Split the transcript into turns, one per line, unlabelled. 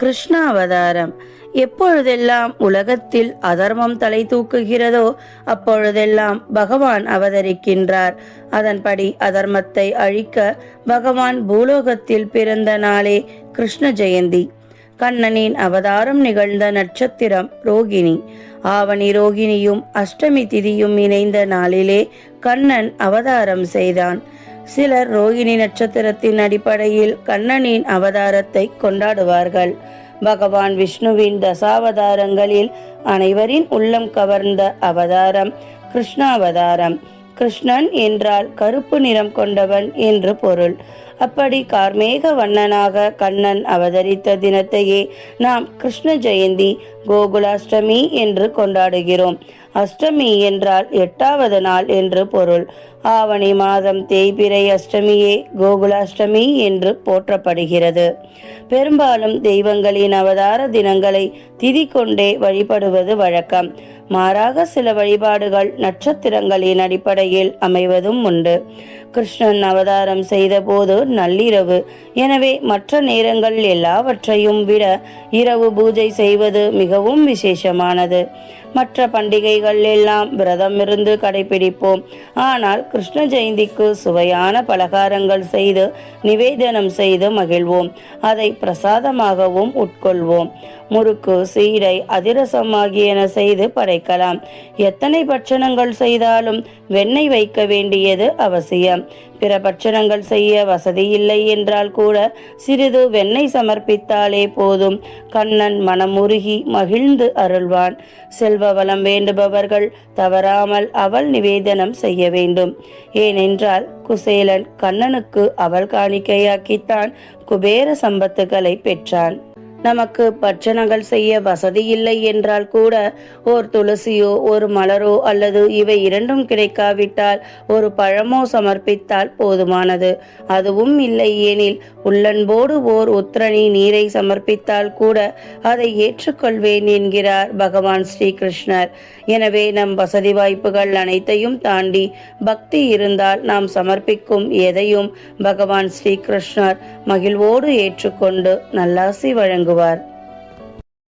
கிருஷ்ணாவதாரம். எப்பொழுதெல்லாம் உலகத்தில் அதர்மம் தலை தூக்குகிறதோ அப்பொழுதெல்லாம் பகவான் அவதரிக்கின்றார். அதன்படி அதர்மத்தை அழிக்க பகவான் பூலோகத்தில் பிறந்த நாளே கிருஷ்ண ஜெயந்தி. கண்ணனின் அவதாரம் நிகழ்ந்த நட்சத்திரம் ரோகிணி. ஆவணி ரோகிணியும் அஷ்டமி திதியும் இணைந்த நாளிலே கண்ணன் அவதாரம் செய்தான். சிலர் ரோகிணி நட்சத்திரத்தின் அடிப்படையில் கண்ணனின் அவதாரத்தை கொண்டாடுவார்கள். பகவான் விஷ்ணுவின் தசாவதாரங்களில் அனைவரின் உள்ளம் கவர்ந்த அவதாரம் கிருஷ்ணாவதாரம். கிருஷ்ணன் என்றால் கருப்பு நிறம் கொண்டவன் என்று பொருள். அப்படி கார்மேக வண்ணனாக கண்ணன் அவதரித்த தினத்தையே நாம் கிருஷ்ண ஜெயந்தி கோகுலாஷ்டமி என்று கொண்டாடுகிறோம். அஷ்டமி என்றால் எட்டாவது நாள் என்று பொருள். ஆவணி மாதம் தேய்பிறை அஷ்டமியே கோகுலாஷ்டமி என்று போற்றப்படுகிறது. பெரும்பாலும் தெய்வங்களின் அவதார தினங்களை திதி கொண்டே வழிபடுவது வழக்கம். மாறாக சில வழிபாடுகள் நட்சத்திரங்களின் அடிப்படையில் அமைவதும் உண்டு. கிருஷ்ணன் அவதாரம் செய்தபோது நள்ளிரவு. எனவே மற்ற நேரங்கள் எல்லாவற்றையும் விட இரவு பூஜை செய்வது மிக மிகவும் விசேஷமானது. மற்ற பண்டிகைகள் எல்லாம் விரதம் இருந்து கடைபிடிப்போம். ஆனால் கிருஷ்ண ஜெயந்திக்கு சுவையான பலகாரங்கள் செய்து நிவேதனம் செய்து மகிழ்வோம். அதை பிரசாதமாகவும் உட்கொள்வோம். முறுக்கு சீடை அதிரசம் ஆகியன செய்து படைக்கலாம். எத்தனை பட்சணங்கள் செய்தாலும் வெண்ணெய் வைக்க வேண்டியது அவசியம். பிற பட்சணங்கள் செய்ய வசதியில்லை என்றால் கூட சிறிது வெண்ணெய் சமர்ப்பித்தாலே போதும். கண்ணன் மனமுருகி மகிழ்ந்து அருள்வான். செல்வ வளம் வேண்டுபவர்கள் தவறாமல் அவள் நிவேதனம் செய்ய வேண்டும். ஏனென்றால் குசேலன் கண்ணனுக்கு அவள் காணிக்கையாக்கித்தான் குபேர சம்பத்துக்களை பெற்றான். நமக்கு பட்சணங்கள் செய்ய வசதி இல்லை என்றால் கூட ஓர் துளசியோ ஒரு மலரோ அல்லது இவை இரண்டும் கிடைக்காவிட்டால் ஒரு பழமோ சமர்ப்பித்தால் போதுமானது. அதுவும் இல்லை எனில் உள்ளன்போடு ஓர் உத்திரணி நீரை சமர்ப்பித்தால் கூட அதை ஏற்றுக்கொள்வேன் என்கிறார் பகவான் ஸ்ரீகிருஷ்ணர். எனவே நம் வசதி வாய்ப்புகள் அனைத்தையும் தாண்டி பக்தி இருந்தால் நாம் சமர்ப்பிக்கும் எதையும் பகவான் ஸ்ரீகிருஷ்ணர் மகிழ்வோடு ஏற்றுக்கொண்டு நல்லாசி வழங்கும் بار